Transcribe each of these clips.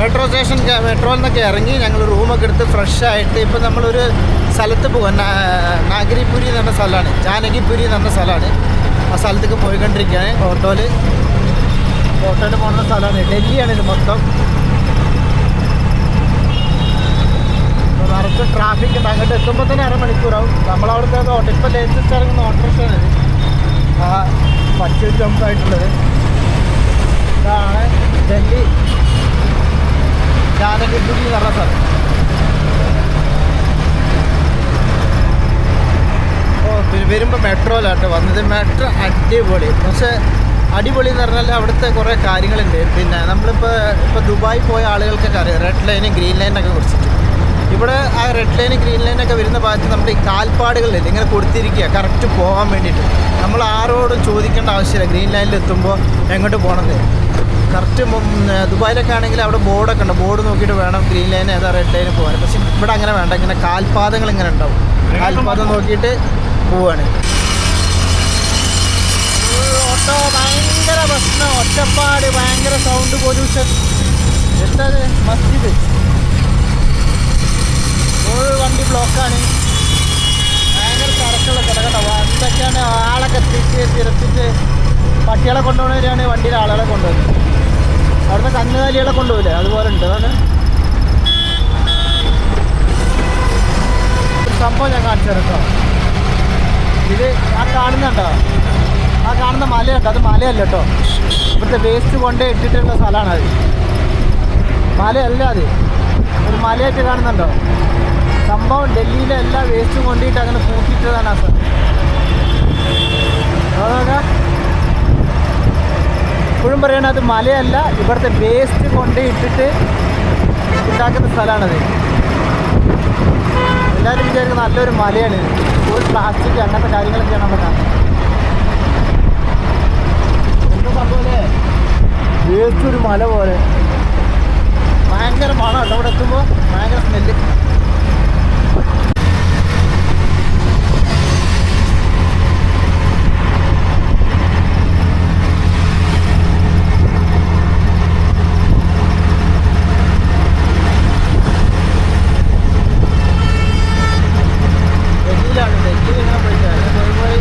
Metro station മെട്രോയിൽ നിന്നൊക്കെ ഇറങ്ങി ഞങ്ങൾ റൂമൊക്കെ എടുത്ത് ഫ്രഷ് ആയിട്ട് ഇപ്പം നമ്മളൊരു സ്ഥലത്ത് പോകാൻ നാഗരിപുരി എന്ന് പറഞ്ഞ സ്ഥലമാണ്. ജാനകിപുരി എന്ന് പറഞ്ഞ സ്ഥലമാണ്. ആ സ്ഥലത്തേക്ക് പോയിക്കൊണ്ടിരിക്കുകയാണ്. ഓട്ടോയിൽ ഓട്ടോയിൽ പോകുന്ന സ്ഥലമാണ്. ഡൽഹിയാണ് ഇത് മൊത്തം. നിറച്ച് ട്രാഫിക് ഉണ്ട്. അങ്ങോട്ട് എത്തുമ്പോൾ തന്നെ അരമണിക്കൂറാവും. നമ്മളവിടുത്തെ ഓട്ടോ ഇപ്പം ലേറ്റസ്റ്റ് ഇറങ്ങുന്ന ഓട്ടോറിക്ഷയാണ് ആ പച്ച ജമ്പായിട്ടുള്ളത് ഇതാണ് ഡൽഹി. ജാനകിപുരി എന്ന് പറഞ്ഞ സ്ഥലം ഓ വരുമ്പോൾ മെട്രോയിലാട്ടോ വന്നത്. മെട്രോ അടിപൊളി. പക്ഷേ അടിപൊളി എന്ന് പറഞ്ഞാൽ അവിടുത്തെ കുറേ കാര്യങ്ങളുണ്ട്. പിന്നെ നമ്മളിപ്പോൾ ഇപ്പോൾ ദുബായി പോയ ആളുകൾക്കൊക്കെ അറിയാം. റെഡ് ലൈനും ഗ്രീൻ ലൈനൊക്കെ കുറിച്ചിട്ട്. ഇവിടെ ആ റെഡ് ലൈനും ഗ്രീൻ ലൈനൊക്കെ വരുന്ന ഭാഗത്ത് നമ്മുടെ ഈ കാൽപ്പാടുകളിൽ ഇങ്ങനെ കൊടുത്തിരിക്കുക. കറക്റ്റ് പോകാൻ വേണ്ടിയിട്ട്. നമ്മൾ ആരോടും ചോദിക്കേണ്ട ആവശ്യമില്ല. ഗ്രീൻ ലൈനിൽ എത്തുമ്പോൾ എങ്ങോട്ട് പോകണമെന്ന് കറക്റ്റ് ദുബായിലൊക്കെ ആണെങ്കിൽ അവിടെ ബോർഡൊക്കെ ഉണ്ട്. ബോർഡ് നോക്കിയിട്ട് വേണം ഗ്രീൻ ലൈൻ ഏതാ റെഡ് ലൈന് പോകാൻ. പക്ഷെ ഇവിടെ അങ്ങനെ വേണ്ട. ഇങ്ങനെ കാൽപാദങ്ങൾ ഇങ്ങനെ ഉണ്ടാവും. കാൽപാദം നോക്കിയിട്ട് പോവാണ്. ഓട്ടോ ഭയങ്കര പ്രശ്നം. ഒറ്റപ്പാട് ഭയങ്കര സൗണ്ട് പൊല്യൂഷൻ എന്താ മസ്ജിദ്. ഫുൾ വണ്ടി ബ്ലോക്കാണ് ഭയങ്കര തിരക്കുള്ള സ്ഥലം കേട്ടോ. എന്തൊക്കെയാണ്? ആളൊക്കെ തിരിച്ച് തിരച്ചിട്ട് പട്ടികളെ കൊണ്ടുപോകുന്നവരാണ് വണ്ടിയിൽ ആളുകളെ കൊണ്ടുപോകുന്നത് അവിടുന്ന് കന്നുകാലികളെ കൊണ്ടുപോകില്ലേ? അതുപോലെ ഉണ്ട്. അതാണ് സംഭവം ഞാൻ കാണിച്ചു തരട്ടോ കേട്ടോ. ഇത് ആ കാണുന്നുണ്ടോ ആ കാണുന്ന മലയുണ്ട് അത് മലയല്ല കേട്ടോ. ഇവിടുത്തെ വേസ്റ്റ് കൊണ്ടേ ഇട്ടിട്ടുള്ള സ്ഥലമാണ് അത്. മലയല്ല അത്. ഒരു മലയായിട്ട് കാണുന്നുണ്ടോ? സംഭവം ഡൽഹിയിലെ എല്ലാ വേസ്റ്റും കൊണ്ടിട്ട് അങ്ങനെ കൂട്ടിയിട്ടതാണ് ആ സ്ഥലം. ഇപ്പോഴും പറയണത് മലയല്ല. ഇവിടുത്തെ വേസ്റ്റ് കൊണ്ട് ഇട്ടിട്ട് ഉണ്ടാക്കുന്ന സ്ഥലമാണത്. എല്ലാവരും വിചാരിക്കുന്ന നല്ലൊരു മലയാണ്. ഒരു പ്ലാസ്റ്റിക് അങ്ങനത്തെ കാര്യങ്ങളൊക്കെയാണ് നമ്മൾ കാണുന്നത്. വേസ്റ്റ് ഒരു മല പോലെ ഭയങ്കര മണം കേട്ടോ അവിടെ എത്തുമ്പോൾ ഭയങ്കര സ്മെല്ല് ഡൽഹിയിലാണ് ഡൽഹിയിൽ ഇങ്ങനെ പോയിട്ട് പോയി പോയി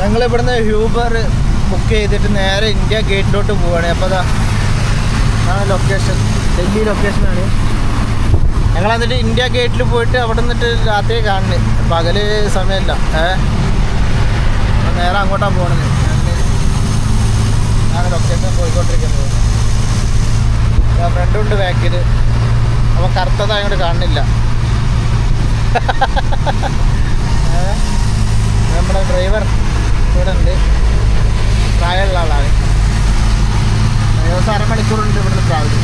ഞങ്ങൾ ഹ്യൂബർ ബുക്ക് ചെയ്തിട്ട് നേരെ ഇന്ത്യ ഗേറ്റിലോട്ട് പോവുകയാണ് അപ്പോൾ അതാ ആ ലൊക്കേഷൻ ഡൽഹി ലൊക്കേഷനാണ് ഞങ്ങൾ എന്നിട്ട് ഇന്ത്യ ഗേറ്റിൽ പോയിട്ട് അവിടെ നിന്നിട്ട് രാത്രി കാണുന്നത് പകൽ സമയമല്ല ഏഹ് നേരെ അങ്ങോട്ടാണ് പോകണത് ഞാൻ ലൊക്കേഷൻ പോയിക്കൊണ്ടിരിക്കുന്നത്. ഫ്രണ്ടും ഉണ്ട് ബാക്കിൽ കറുത്തത് അങ്ങോട്ട് കാണുന്നില്ല? നമ്മുടെ ഡ്രൈവർ ഇവിടെ ഉണ്ട് പ്രായമുള്ള ആളാണ്. ദിവസം അരമണിക്കൂറുണ്ട് ഇവിടുന്ന് ട്രാവൽ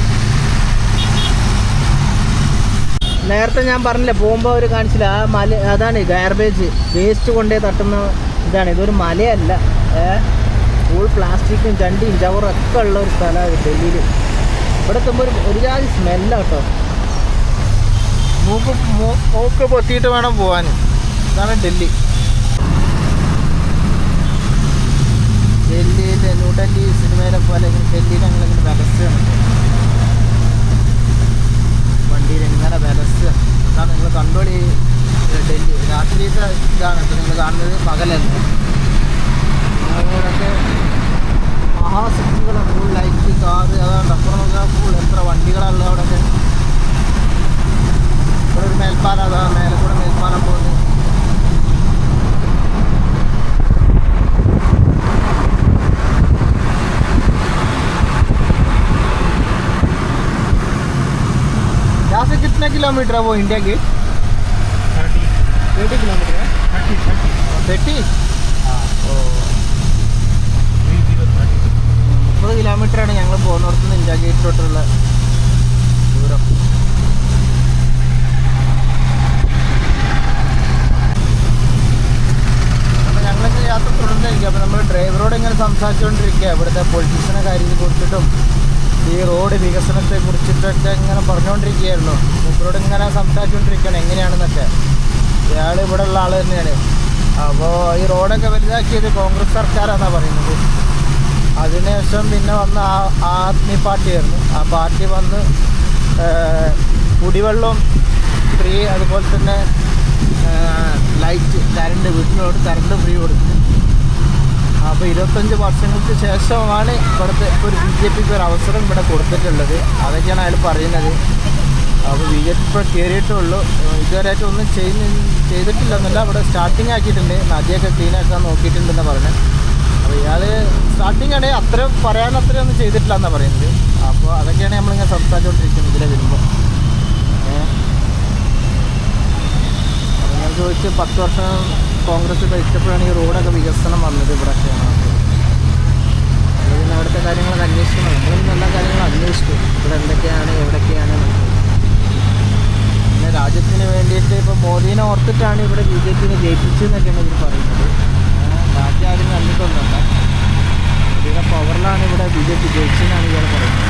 നേരത്തെ ഞാൻ പറഞ്ഞില്ലേ പോകുമ്പോൾ അവർ കാണിച്ചില്ല ആ മല അതാണ് ഗാർബേജ് വേസ്റ്റ് കൊണ്ടേ തട്ടുന്ന ഇതാണ്. ഇതൊരു മലയല്ല. ഫുൾ പ്ലാസ്റ്റിക്കും ചണ്ടിയും ചവറും ഒക്കെ ഉള്ള ഒരു സ്ഥലമാണ് ഡൽഹിയിൽ ഇവിടെ എത്തുമ്പോൾ ഒരു ഒരു ജാതി സ്മെല്ലാണ് കേട്ടോ. മൂക്ക് മൂക്ക് പൊത്തിയിട്ട് വേണം പോകാൻ ഇതാണ് ഡൽഹി ഡൽഹിയിൽ ന്യൂഡൽഹി സിനിമയിലെ പോലെ ഇങ്ങനെ ഡൽഹിയിൽ ഞങ്ങൾ ഇങ്ങനെ വിലസുകയാണ് വണ്ടിയിൽ ഇങ്ങനെ വിലസുക അതാണ് നിങ്ങൾ കണ്ടോളി ഡൽഹി. രാത്രിയിലത്തെ ഇതാണ് ഇപ്പോൾ നിങ്ങൾ കാണുന്നത് പകലല്ല? ഇവിടെയൊക്കെ മഹാസിറ്റികളാണ് ഫുൾ ലൈറ്റ് കാറ് അതാണ് അപ്പുറം ഫുൾ എത്ര വണ്ടികളാണല്ലോ അവിടെയൊക്കെ? ഇവിടെ ഒരു മേൽപ്പാലം അതാ മേലെ കൂടെ മേൽപ്പാലം പോകുന്നത് किलोमीटर है वो इंडिया गेट थर्टी किलोमीटर है थर्टी മുപ്പത് കിലോമീറ്ററാണ് ഞങ്ങൾ പോകുന്നിടത്ത് നിന്ന് ഇന്ത്യ ഗേറ്റിലോട്ടുള്ള ദൂരം അപ്പോൾ ഞങ്ങളിങ്ങനെ യാത്ര തുടർന്നിരിക്കുക അപ്പോൾ നമ്മൾ ഡ്രൈവറോട് ഇങ്ങനെ സംസാരിച്ചുകൊണ്ടിരിക്കുക ഇവിടുത്തെ പൊളിറ്റീഷ്യനെ കാര്യത്തെ കുറിച്ചിട്ടും ഈ റോഡ് വികസനത്തെ കുറിച്ചിട്ടൊക്കെ ഇങ്ങനെ പറഞ്ഞുകൊണ്ടിരിക്കുകയായിരുന്നു മൂപ്പരോട് ഇങ്ങനെ സംസാരിച്ചുകൊണ്ടിരിക്കുകയാണ് എങ്ങനെയാണെന്നൊക്കെ. ഇയാൾ ഇവിടെ ഉള്ള ആൾ തന്നെയാണ്. അപ്പോൾ ഈ റോഡൊക്കെ വലുതാക്കിയത് കോൺഗ്രസ് സർക്കാരാണെന്നാണ് പറയുന്നത്. അതിനുശേഷം പിന്നെ വന്ന ആദ്മി പാർട്ടിയായിരുന്നു. ആ പാർട്ടി വന്ന് കുടിവെള്ളം ഫ്രീ അതുപോലെ തന്നെ ലൈറ്റ് കറണ്ട് വീട്ടിലോട്ട് കറണ്ട് ഫ്രീ കൊടുത്തു. അപ്പോൾ ഇരുപത്തഞ്ച് വർഷങ്ങൾക്ക് ശേഷമാണ് ഇവിടുത്തെ ഒരു ബി ജെ പിക്ക് ഒരു അവസരം ഇവിടെ കൊടുത്തിട്ടുള്ളത്. അതൊക്കെയാണ് അയാൾ പറയുന്നത്. അപ്പോൾ ബി ജെ പി ഇപ്പോൾ കയറിയിട്ടുള്ളൂ. ഇതുവരെയായിട്ട് ഒന്നും ചെയ്യുന്ന ചെയ്തിട്ടില്ലെന്നല്ല ഇവിടെ സ്റ്റാർട്ടിങ് ആക്കിയിട്ടുണ്ട്. നദിയൊക്കെ ക്ലീൻ ആക്കാൻ നോക്കിയിട്ടുണ്ടെന്ന് പറഞ്ഞു അപ്പോൾ ഇയാൾ സ്റ്റാർട്ടിങ് ആണെങ്കിൽ അത്ര പറയാൻ അത്രയും ഒന്നും ചെയ്തിട്ടില്ല എന്നാണ് പറയുന്നത്. അപ്പോൾ അതൊക്കെയാണ് നമ്മളിങ്ങനെ സംസാരിച്ചുകൊണ്ടിരിക്കുന്നത് ഇതിലെ വരുമ്പോൾ ഏഹ് ഞാൻ ചോദിച്ച് പത്ത് വർഷം കോൺഗ്രസ് ഭരിച്ചപ്പോഴാണ് ഈ റോഡൊക്കെ വികസനം വന്നത് ഇവിടെയൊക്കെയാണ്. പിന്നെ അവിടുത്തെ കാര്യങ്ങളൊക്കെ അന്വേഷിക്കണം. നമ്മളും നല്ല കാര്യങ്ങൾ അന്വേഷിക്കും. ഇവിടെ എന്തൊക്കെയാണ് എവിടെയൊക്കെയാണ്. പിന്നെ രാജ്യത്തിന് വേണ്ടിയിട്ട് ഇപ്പോൾ മോദീനെ ഓർത്തിട്ടാണ് ഇവിടെ ബി ജെ പിനെ ജയിപ്പിച്ചതെന്നൊക്കെയാണ് ഇവർ പറയുന്നത്. ബാക്കി ആരും കണ്ടിട്ടൊന്നുമല്ല. ഇവിടെ പവറിലാണ് ഇവിടെ ബി ജെ പി ജയിച്ചതെന്നാണ് ഇയാൾ പറയുന്നത്.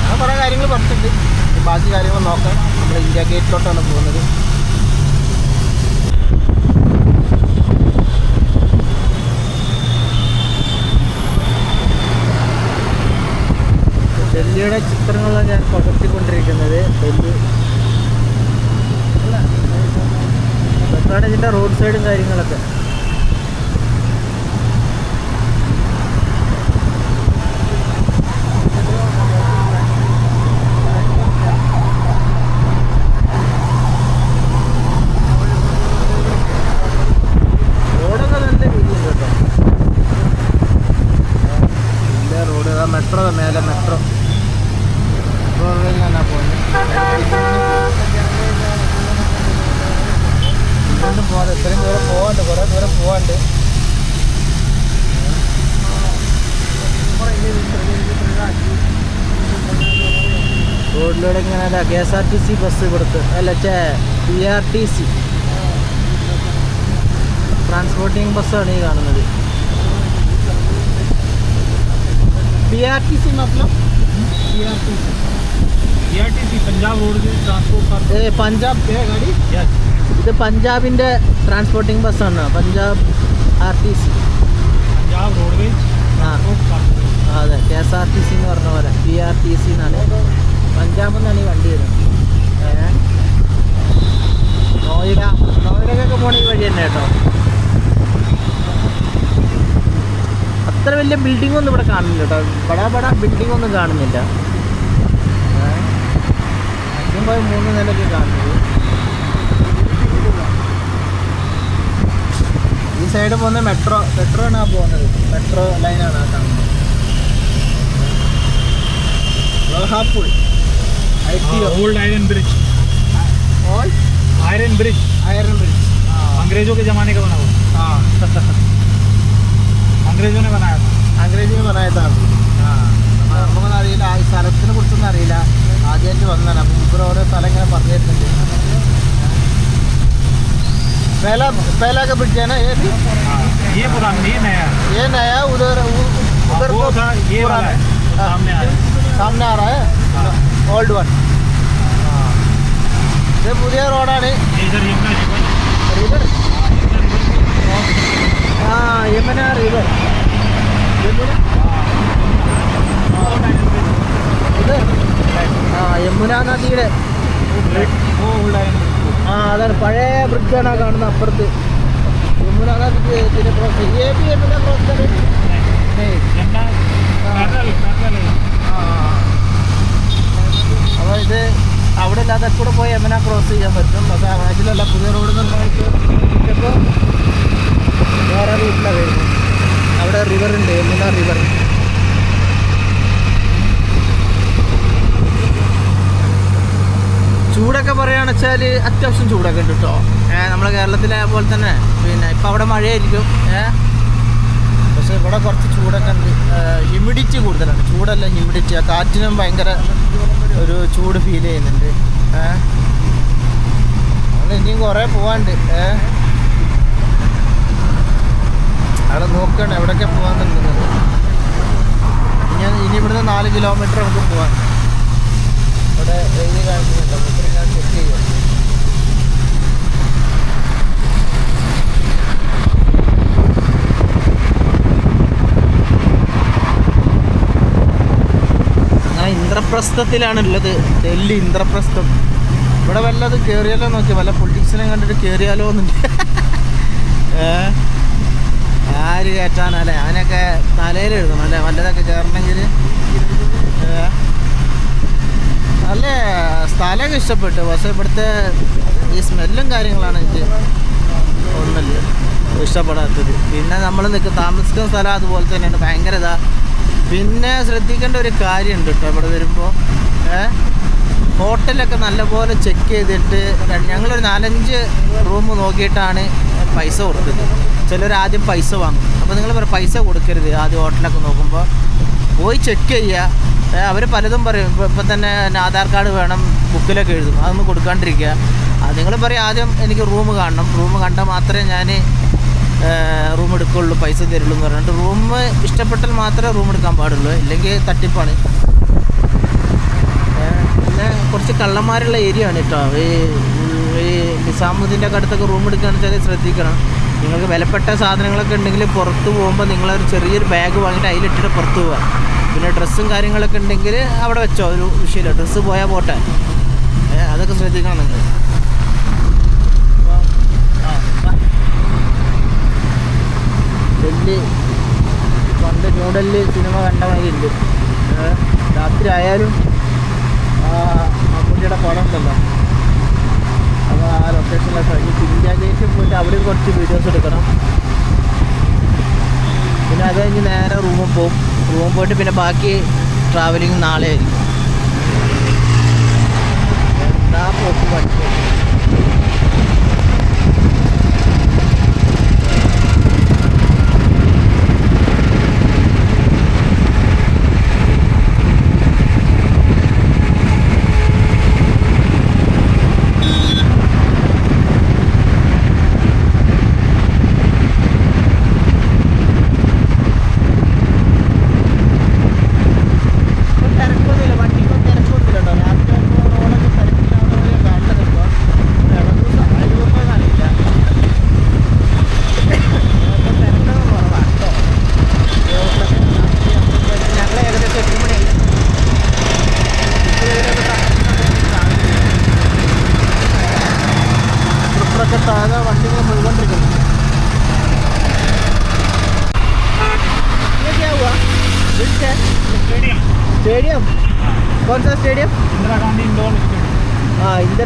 അങ്ങനെ കുറേ കാര്യങ്ങൾ പറഞ്ഞിട്ടുണ്ട്. ബാക്കി കാര്യങ്ങൾ നോക്കാം. നമ്മൾ ഇന്ത്യ ഗേറ്റിലോട്ടാണ് പോകുന്നത്. ഡൽഹിയുടെ ചിത്രങ്ങളാണ് ഞാൻ പകർത്തിക്കൊണ്ടിരിക്കുന്നത്. ഡൽഹി. ബസ്സാണ് ഇതിന്റെ റോഡ് സൈഡും കാര്യങ്ങളൊക്കെ റോഡൊക്കെ നല്ല വീതിയുണ്ട് കേട്ടോ ഇല്ല റോഡ് ആ മെട്രോ മേലെ മെട്രോ മെട്രോ റെയിലാണ് പോകുന്നത് ഇങ്ങോട്ട് പോകാതെ ഇത്രയും ദൂരം പോകാണ്ട് കുറേ ദൂരം പോകാണ്ട് റോഡിലൂടെ ഇങ്ങനെ അല്ല K S R T C bus കൊടുത്ത് അല്ല ചേ P R T C. Transporting ബസ്സാണ് ഈ കാണുന്നത്. P R T C Punjab ഏ പഞ്ചാബ് ഗാഡി? ഇത് പഞ്ചാബിന്റെ ട്രാൻസ്പോർട്ടിങ് ബസ്സാണ് Punjab R T C. Punjab roadways ആ. അതെ K S R T C എന്ന് പറഞ്ഞ പോലെ പി ആർ ടി സി എന്നാണ്. പഞ്ചാബ് നിന്നാണ് ഈ വണ്ടി വരുന്നത്. ഏ നോയിഡ നോയിഡക്കൊക്കെ പോണ ഈ വഴി തന്നെ കേട്ടോ. അത്ര വലിയ ബിൽഡിംഗ് ഒന്നും ഇവിടെ കാണുന്നില്ല കേട്ടോ. ബടാ ബടാ ബിൽഡിംഗ് ഒന്നും കാണുന്നില്ല പോയി മൂന്ന് നിലയ്ക്ക് കാണുന്നത് ഈ സൈഡ് പോകുന്ന മെട്രോ മെട്രോ ആണ് ആ പോകുന്നത്? മെട്രോ ലൈനാണ് ആ കാണുന്നത്? T Old iron bridge old iron bridge iron bridge अंग्रेजों के जमाने का बना हुआ ആ अंग्रेजों ने बनाया था അംഗ്രേജിന് പറയാത്താണ് നമുക്കൊന്നും അറിയില്ല ആ സ്ഥലത്തിനെ കുറിച്ചൊന്നും അറിയില്ല ആദ്യമായിട്ട് വന്നതാണ് അപ്പം ഇവർ ഓരോ സ്ഥലം ഇങ്ങനെ പറഞ്ഞിട്ടുണ്ട് पहला पहला का ब्रिज है ना ये भी हाँ, ये पुराना ये नया है ये नया उधर उ- उधर वो तो था ये वाला पुराना है वो हाँ। सामने आया सामने आ रहा है ഓൾഡ് വൺ ഇത് പുതിയ റോഡാണ്. റിവർ ആ യമന റിവർ ഇത്? ആ യമുന നദിയുടെ ആ അതാണ്. പഴയ ബ്രിഡ്ജാണ് കാണുന്ന അപ്പുറത്ത്. യമുന നദിക്ക് ഇതിന്റെ പ്രോസസ് എ പി യമുന പ്രോസസ് ആ. അപ്പോൾ ഇത് അവിടെ ഇല്ലാതെ കൂടെ പോയി യമന ക്രോസ് ചെയ്യാൻ പറ്റും? പക്ഷേ അതിലല്ല പുതിയ റോഡ് നിർമ്മാണിച്ചപ്പോൾ വേറെ റൂട്ടിലാണ് വരുന്നത്. അവിടെ റിവർ ഉണ്ട് യമുന റിവർ ചൂടൊക്കെ പറയുകയാണെന്ന് വെച്ചാൽ അത്യാവശ്യം ചൂടൊക്കെ ഉണ്ട് കേട്ടോ നമ്മളെ കേരളത്തിലെ പോലെ തന്നെ. പിന്നെ ഇപ്പം അവിടെ മഴയായിരിക്കും. പക്ഷെ ഇവിടെ കുറച്ച് ചൂടൊക്കെ ഉണ്ട്. ഹ്യൂമിഡിറ്റി കൂടുതലാണ്. ചൂടല്ല ഹ്യൂമിഡിറ്റി ആ കാറ്റിനും ഭയങ്കര ഒരു ചൂട് ഫീൽ ചെയ്യുന്നുണ്ട്. ഏഹ് ഇനിയും കുറേ പോവാണ്ട് ഏഹ് അവിടെ നോക്കണം എവിടെയൊക്കെ പോകാന്നുണ്ടെന്നത് ഞാൻ ഇനി ഇവിടുന്ന് നാല് കിലോമീറ്റർ നമുക്ക് പോവാൻ ഇവിടെ എഴുതി കാണിക്കുന്നുണ്ട്. മൂപ്പര് ഞാൻ ചെക്ക് ചെയ്യുക ഇന്ദ്രപ്രസ്ഥത്തിലാണ് ഉള്ളത് ഡൽഹി ഇന്ദ്രപ്രസ്ഥം. ഇവിടെ വല്ലത് കയറിയാലോ നോക്കി വല്ല പൊളിറ്റീഷ്യനെ കണ്ടിട്ട് കയറിയാലോ എന്നുണ്ട്. ആര് കയറ്റാനല്ലേ അവനൊക്കെ തലയിൽ എഴുതണം അല്ലേ? വല്ലതൊക്കെ കയറണമെങ്കിൽ നല്ല സ്ഥലമൊക്കെ ഇഷ്ടപ്പെട്ടു. പക്ഷേ ഇവിടുത്തെ ഈ സ്മെല്ലും കാര്യങ്ങളാണ് എനിക്ക് ഒന്നല്ല ഇഷ്ടപ്പെടാത്തത്. പിന്നെ നമ്മൾ നിൽക്കുക താമസിക്കുന്ന സ്ഥലം അതുപോലെ തന്നെയാണ്. ഭയങ്കര ഇതാ. പിന്നെ ശ്രദ്ധിക്കേണ്ട ഒരു കാര്യമുണ്ട് കേട്ടോ ഇവിടെ വരുമ്പോൾ ഹോട്ടലൊക്കെ നല്ലപോലെ ചെക്ക് ചെയ്തിട്ട് ഞങ്ങളൊരു നാലഞ്ച് റൂം നോക്കിയിട്ടാണ് പൈസ കൊടുത്തത്. ചിലർ ആദ്യം പൈസ വാങ്ങും. അപ്പോൾ നിങ്ങൾ പറയും പൈസ കൊടുക്കരുത് ആദ്യം ഹോട്ടലൊക്കെ നോക്കുമ്പോൾ പോയി ചെക്ക് ചെയ്യുക അവർ പലതും പറയും. ഇപ്പോൾ ഇപ്പം തന്നെ ആധാർ കാർഡ് വേണം ബുക്കിലൊക്കെ എഴുതും. അതൊന്നും കൊടുക്കാണ്ടിരിക്കുക. നിങ്ങൾ പറയും ആദ്യം എനിക്ക് റൂം കാണണം. റൂം കണ്ടാൽ മാത്രമേ ഞാൻ റൂം എടുക്കുള്ളൂ പൈസ തരുള്ളൂ എന്ന് പറഞ്ഞിട്ട് റൂം ഇഷ്ടപ്പെട്ടാൽ മാത്രമേ റൂം എടുക്കാൻ പാടുള്ളൂ. ഇല്ലെങ്കിൽ തട്ടിപ്പാണ്. പിന്നെ കുറച്ച് കള്ളന്മാരുള്ള ഏരിയ ആണ് കേട്ടോ. ഈ ഈ നിസാമുദ്ദീന്റെ അടുത്തൊക്കെ റൂം എടുക്കുകയാണെന്ന് വെച്ചാൽ ശ്രദ്ധിക്കണം. നിങ്ങൾക്ക് വിലപ്പെട്ട സാധനങ്ങളൊക്കെ ഉണ്ടെങ്കിൽ പുറത്ത് പോകുമ്പോൾ നിങ്ങളൊരു ചെറിയൊരു ബാഗ് വാങ്ങിയിട്ട് അതിലിട്ടിട്ട് പുറത്ത് പോവുക. പിന്നെ ഡ്രസ്സും കാര്യങ്ങളൊക്കെ ഉണ്ടെങ്കിൽ അവിടെ വെച്ചോ. ഒരു വിഷയമില്ല. ഡ്രസ്സ് പോയാൽ പോട്ടെ. അതൊക്കെ ശ്രദ്ധിക്കണം നിങ്ങൾ. ഡൽഹി പണ്ട് ന്യൂഡൽഹി സിനിമ കണ്ട മാതിരിയുണ്ട് രാത്രി ആയാലും മമ്മൂട്ടിയുടെ പടം ഉണ്ടല്ലോ. അപ്പോൾ ആ ലൊക്കേഷനിലൊക്കെ ഈ ഇന്ത്യ ഗേറ്റിൽ പോയിട്ട് അവിടെ കുറച്ച് വീഡിയോസ് എടുക്കണം. പിന്നെ അത് കഴിഞ്ഞ് നേരെ റൂമിൽ പോകും റൂമിൽ പോയിട്ട് പിന്നെ ബാക്കി ട്രാവലിംഗ് നാളെ ആയിരിക്കും. എന്താ പോക്ക്? പഠിക്കും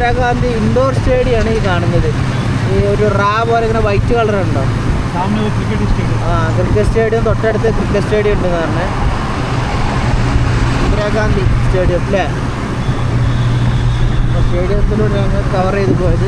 ഇന്ദിരാഗാന്ധി ഇൻഡോർ സ്റ്റേഡിയമാണ് ഈ കാണുന്നത്. ഈ ഒരു റാ പോലെ ഇങ്ങനെ വൈറ്റ് കളർ ഉണ്ടോ? ആ ക്രിക്കറ്റ് സ്റ്റേഡിയം തൊട്ടടുത്ത് ക്രിക്കറ്റ് സ്റ്റേഡിയം ഉണ്ട് പറഞ്ഞേ. ഇന്ദിരാഗാന്ധി സ്റ്റേഡിയം അല്ലേ? സ്റ്റേഡിയത്തിലൂടെ ഞങ്ങൾ കവർ ചെയ്ത് പോയത്.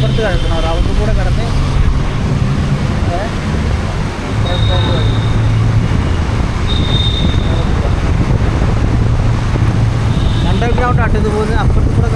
അപ്പുറത്ത് കിടക്കണം റൗണ്ട് കൂടെ കിടന്ന് ഏ, തുരങ്കം വഴി. അണ്ടർഗ്രൗണ്ട് ആട്ട് ഇത് പോകുന്നത് അപ്പുറത്ത് കൂടെ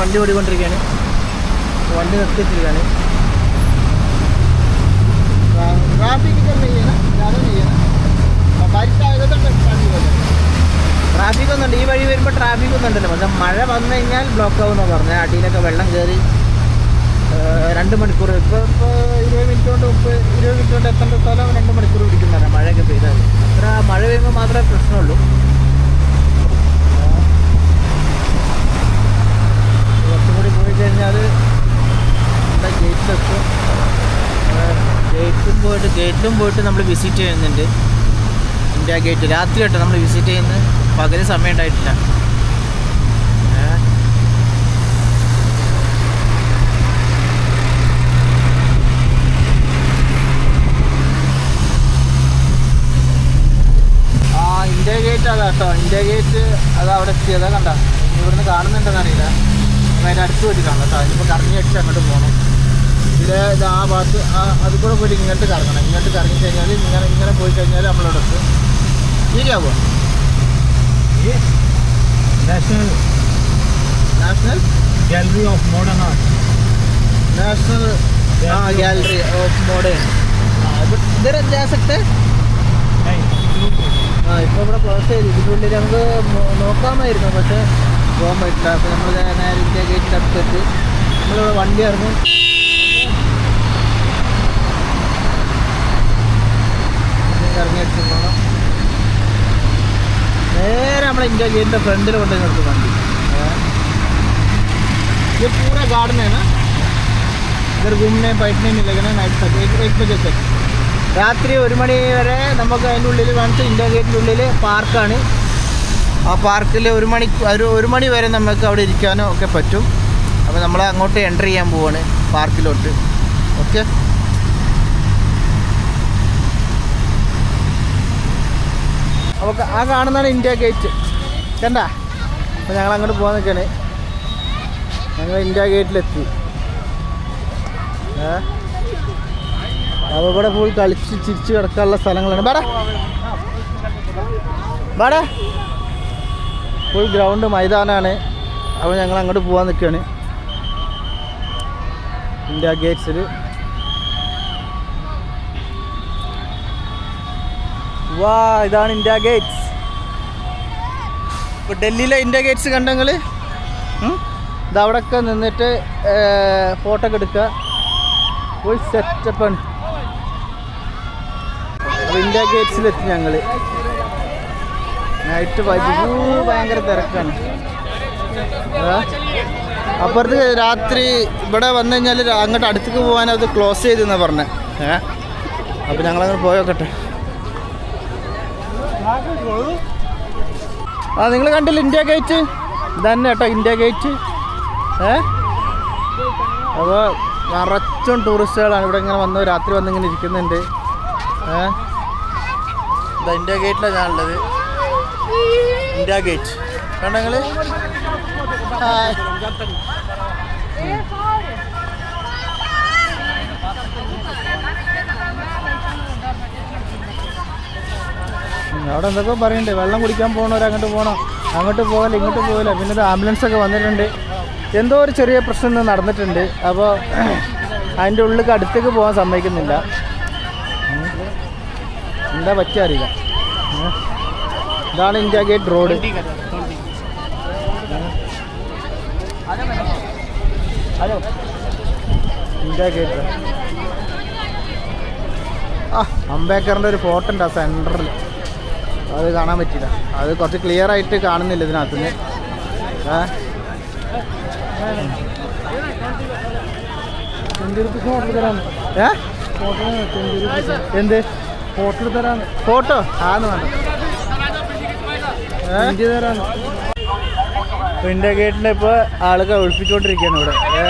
വണ്ടി ഓടിക്കൊണ്ടിരിക്കുകയാണ്. വണ്ടി നിർത്തിയിട്ടിരിക്കുകയാണ്. ട്രാഫിക് ഒന്നുണ്ട്. ഈ വഴി വരുമ്പോൾ ട്രാഫിക് ഒന്നും ഉണ്ടല്ലോ. പക്ഷെ മഴ വന്നു കഴിഞ്ഞാൽ ബ്ലോക്ക് ആവുമെന്ന് പറഞ്ഞു അടിയിലൊക്കെ വെള്ളം കയറി രണ്ട് മണിക്കൂർ. ഇപ്പോൾ ഇപ്പോൾ ഇരുപത് മിനിറ്റ് കൊണ്ട് മുപ്പത് ഇരുപത് മിനിറ്റ് കൊണ്ട് എത്തേണ്ട സ്ഥലം രണ്ട് മണിക്കൂർ പിടിക്കുന്നതാണ്. മഴയൊക്കെ പെയ്താൽ. അത്ര മഴ പെയ്യുമ്പോൾ മാത്രമേ പ്രശ്നമുള്ളൂ. കഴിഞ്ഞാൽ നമ്മുടെ ഗേറ്റിലെത്തും ഗേറ്റിലും പോയിട്ട് ഗേറ്റിലും പോയിട്ട് നമ്മൾ വിസിറ്റ് ചെയ്യുന്നുണ്ട്. ഇന്ത്യ ഗേറ്റ് രാത്രി കേട്ടോ നമ്മൾ വിസിറ്റ് ചെയ്യുന്നത് പകൽ സമയം ഉണ്ടായിട്ടില്ല. ഇന്ത്യ ഗേറ്റ് അതാ കേട്ടോ. ഇന്ത്യ ഗേറ്റ് അത് അവിടെ എത്തിയതാ കണ്ട. ഇവിടുന്ന് കാണുന്നുണ്ടെന്ന് അതിന്റെ അടുത്ത് പോയിട്ട് കാണാം കേട്ടോ അതിപ്പോൾ കറങ്ങി അടിച്ച് അങ്ങോട്ട് പോകണം ഇതിൽ ഇത് ആ ഭാഗത്ത് അത് കൂടെ പോയിട്ട് ഇങ്ങോട്ട് കറങ്ങണം ഇങ്ങോട്ട് കറങ്ങി കഴിഞ്ഞാൽ ഇങ്ങനെ ഇങ്ങനെ പോയി കഴിഞ്ഞാൽ നമ്മളവിടെ എത്തും ശരിയാവോ national national gallery of modern art national ആ ഗാലറി ഓഫ് മോഡേൺ ആ ഇപ്പോൾ ഇവിടെ ക്ലോസ് ചെയ്ത് ഇതിന്റെ നമുക്ക് നോക്കാമായിരുന്നു. പക്ഷേ പോകാൻ പറ്റില്ല അപ്പോൾ നമ്മൾ നേരെ ഇന്ത്യ ഗേറ്റിൻ്റെ അടുത്തെത്തി നമ്മളിവിടെ വണ്ടി ഇറങ്ങും ഇറങ്ങി അടിച്ച് പോകണം നേരെ നമ്മളെ ഇന്ത്യ ഗേറ്റിൻ്റെ ഫ്രണ്ടിൽ കൊണ്ട് നിർത്തും വണ്ടി ഏ. ये पूरा गार्डन है ना इधर घूमने बैठने मिलेगा नाइट तक एक एक बजे तक രാത്രി ഒരു മണി വരെ നമുക്ക് അതിൻ്റെ ഉള്ളിൽ കാണിച്ച് ഇന്ത്യ ഗേറ്റിൻ്റെ ഉള്ളിൽ പാർക്കാണ് ആ പാർക്കിൽ ഒരു മണി ഒരു ഒരു മണി വരെ നമുക്ക് അവിടെ ഇരിക്കാനോ ഒക്കെ പറ്റും. അപ്പോൾ നമ്മൾ അങ്ങോട്ട് എന്റർ ചെയ്യാൻ പോവാണ് പാർക്കിലോട്ട്. ഓക്കെ? അപ്പോൾ ആ കാണുന്നതാണ് ഇന്ത്യ ഗേറ്റ്. കണ്ട? അപ്പോൾ ഞങ്ങൾ അങ്ങോട്ട് പോകാൻ നിൽക്കണേ ഞങ്ങൾ ഇന്ത്യ ഗേറ്റിലെത്തി. അപ്പോൾ ഇവിടെ ഫുൾ കളിച്ച് ചിരിച്ച് കിടക്കാനുള്ള സ്ഥലങ്ങളാണ്. ബാടാ. ബാടാ. ഫുൾ ഗ്രൗണ്ട് മൈതാനാണ്. അപ്പോൾ ഞങ്ങൾ അങ്ങോട്ട് പോകാൻ നിൽക്കുകയാണ്. ഇന്ത്യ ഗേറ്റ്സിൽ. വാ ഇതാണ് ഇന്ത്യ ഗേറ്റ്സ്. ഇപ്പോൾ ഡൽഹിയിലെ ഇന്ത്യ ഗേറ്റ്സ് കണ്ടെങ്കിൽ ഇതവിടെയൊക്കെ നിന്നിട്ട് ഫോട്ടോ ഒക്കെ എടുക്കുക. ഫുൾ സെറ്റപ്പാണ് ഇന്ത്യ ഗേറ്റ്സിലെത്തി ഞങ്ങൾ നൈറ്റ് വൈബ് ഭയങ്കര തിരക്കാണ്. അപ്പുറത്ത് രാത്രി ഇവിടെ വന്നു കഴിഞ്ഞാൽ അങ്ങോട്ട് അടുത്തേക്ക് പോകാൻ അത് ക്ലോസ് ചെയ്തെന്നാണ് പറഞ്ഞത് ഏ? അപ്പോൾ ഞങ്ങളങ്ങനെ പോയോക്കട്ടെ ആ നിങ്ങൾ കണ്ടില്ല ഇന്ത്യ ഗേറ്റ്? ഇതന്നെ കേട്ടോ ഇന്ത്യ ഗേറ്റ്. ഏ? അപ്പോൾ നിറച്ചും ടൂറിസ്റ്റുകളാണ് ഇവിടെ ഇങ്ങനെ വന്ന് രാത്രി വന്നിങ്ങനെ ഇരിക്കുന്നുണ്ട്. ഏ? ഇന്ത്യ ഗേറ്റിലാണ് ഞാനുള്ളത് ഇന്ത്യ ഗേറ്റ്. കണ്ടോ നിങ്ങൾ അവിടെ എന്തൊക്കെ പറയണ്ടേ വെള്ളം കുടിക്കാൻ പോകണവർ അങ്ങോട്ട് പോകണം അങ്ങോട്ട് പോകല ഇങ്ങോട്ട് പോകില്ല പിന്നെ ഇത് ആംബുലൻസ് ഒക്കെ വന്നിട്ടുണ്ട്. എന്തോ ഒരു ചെറിയ പ്രശ്നം നടന്നിട്ടുണ്ട്. അപ്പോൾ അതിന്റെ ഉള്ളിലേക്ക് അടുത്തേക്ക് പോകാൻ സമ്മതിക്കുന്നില്ല. എന്താ പറ്റിയ അറിയില്ല. ഇതാണ് India gate road. Hello. India gate. ആ അംബേദ്കറിന്റെ ഒരു ഫോട്ടോ ഉണ്ട് ആ സെന്ററിൽ അത് കാണാൻ പറ്റില്ല. അത് കുറച്ച് ക്ലിയർ ആയിട്ട് കാണുന്നില്ല ഇതിനകത്ത് നിന്ന് ഏ? എന്ത്? ഫോട്ടോ തരാന്ന് ഫോട്ടോ ആന്ന് വേണ്ട. ട്വന്റി ഗേറ്റിന്റെ ഇപ്പൊ ആളുകൾ ഒഴിപ്പിച്ചുകൊണ്ടിരിക്കുകയാണ് ഇവിടെ. ഏ?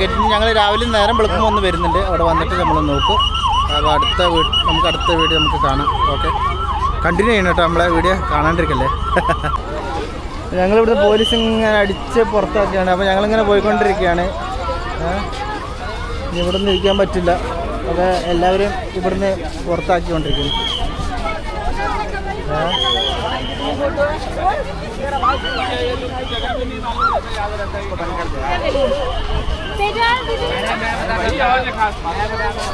ഗേറ്റിന് ഞങ്ങൾ രാവിലെ നേരം വെളുക്കുമ്പോൾ ഒന്ന് വരുന്നുണ്ട്. അവിടെ വന്നിട്ട് നമ്മൾ നോക്കും. അപ്പോൾ അടുത്ത വീട് നമുക്ക് അടുത്ത വീഡിയോ നമുക്ക് കാണാം. ഓക്കെ. കണ്ടിന്യൂ ചെയ്യണം കേട്ടോ നമ്മളെ വീഡിയോ കാണാണ്ടിരിക്കല്ലേ? ഞങ്ങളിവിടുന്ന് പോലീസ് ഇങ്ങനെ അടിച്ച് പുറത്താക്കിയാണ്. അപ്പോൾ ഞങ്ങളിങ്ങനെ പോയിക്കൊണ്ടിരിക്കുകയാണ്. ഇവിടെ നിന്ന് ഇരിക്കാൻ പറ്റില്ല. ഒക്കെ എല്ലാവരും ഇവിടുന്ന് പുറത്താക്കിക്കൊണ്ടിരിക്കുന്നു ഏ?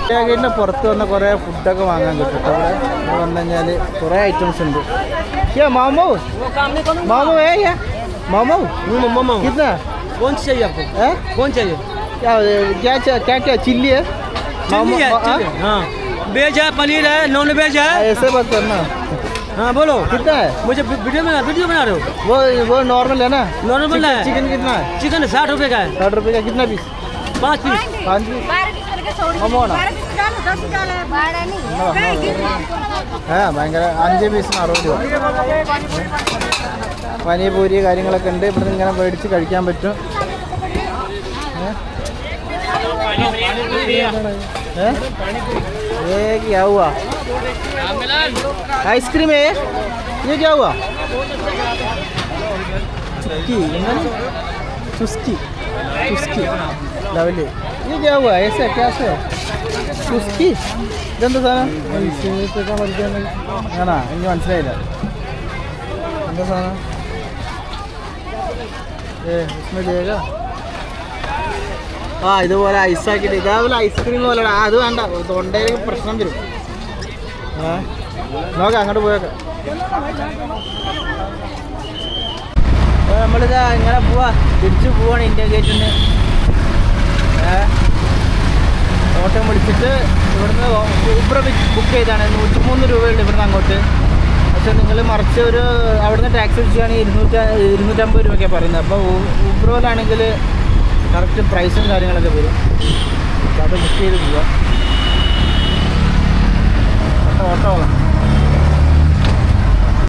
ഗേറ്റിൻ്റെ പുറത്ത് വന്ന കുറേ ഫുഡൊക്കെ വാങ്ങാൻ കിട്ടും കേട്ടോ ഇവിടെ ഇവിടെ വന്നു കഴിഞ്ഞാൽ കുറേ ഐറ്റംസ് ഉണ്ട് യാ മാമോ മാമോ ഏ യാ മാമോ मामा कितना कौन सी चाहिए आपको है कौन चाहिए क्या क्या क्या क्या क्या चिल्ली है चिल्ली है मामो- चिल्ली हाँ वेज है पनीर है नॉन वेज हाँ, है ऐसे बात करना हाँ बोलो कितना है मुझे वीडियो बना वीडियो बना रहे हो वो वो नॉर्मल है ना नॉर्मल चिकन- है चिकन कितना है चिकन साठ रुपए का है साठ रुपये का कितना पीस पाँच पीस पाँच पीस മമോണോ? ആ ഭയങ്കര അഞ്ച് പീസിന് അറുപത് രൂപ പനിപൂരി കാര്യങ്ങളൊക്കെ ഉണ്ട് ഇവിടുന്ന് ഇങ്ങനെ മേടിച്ച് കഴിക്കാൻ പറ്റും ഏ? ഏ? ये क्या हुआ आइसक्रीम है ये क्या हुआ चुस्की चुस्की चुस्की लवली ये क्या हुआ ऐसा कैसे ചുസ്കി ഇതെന്താ സാധനം ആണാ എനിക്ക് മനസ്സിലായില്ല എന്താ സാധനം ഏ ഉസ്മ ദേഗ ആ ഇതുപോലെ ഐസ് ഐസാക്കിയിട്ട് ഇതേപോലെ ഐസ്ക്രീം പോലെ അത് വേണ്ട തൊണ്ടയിലേക്ക് പ്രശ്നം വരും. ഏ? നോക്കാം അങ്ങോട്ട് പോയേക്കാം നമ്മളിത് ഇങ്ങനെ പോവാ. തിരിച്ചു പോവാണ് ഇന്ത്യ ഗേറ്റിൽ നിന്ന് ഏ? ഓട്ടം വിളിച്ചിട്ട് ഇവിടുന്ന് ഊബർ ബുക്ക് ചെയ്താണ് നൂറ്റിമൂന്ന് രൂപയുണ്ട് ഇവിടുന്ന് അങ്ങോട്ട്. പക്ഷെ നിങ്ങൾ മറിച്ച് ഒരു അവിടുന്ന് ടാക്സി വിളിക്കുകയാണെങ്കിൽ ഇരുന്നൂറ്റി ഇരുന്നൂറ്റമ്പത് രൂപയൊക്കെയാണ് പറയുന്നത്. അപ്പോൾ ഊബ്രോയിലാണെങ്കിൽ കറക്റ്റ് പ്രൈസും കാര്യങ്ങളൊക്കെ വരും. അപ്പോൾ അത് ബുക്ക് ചെയ്ത് പോവാം ഓട്ടോ ഓട്ടോ.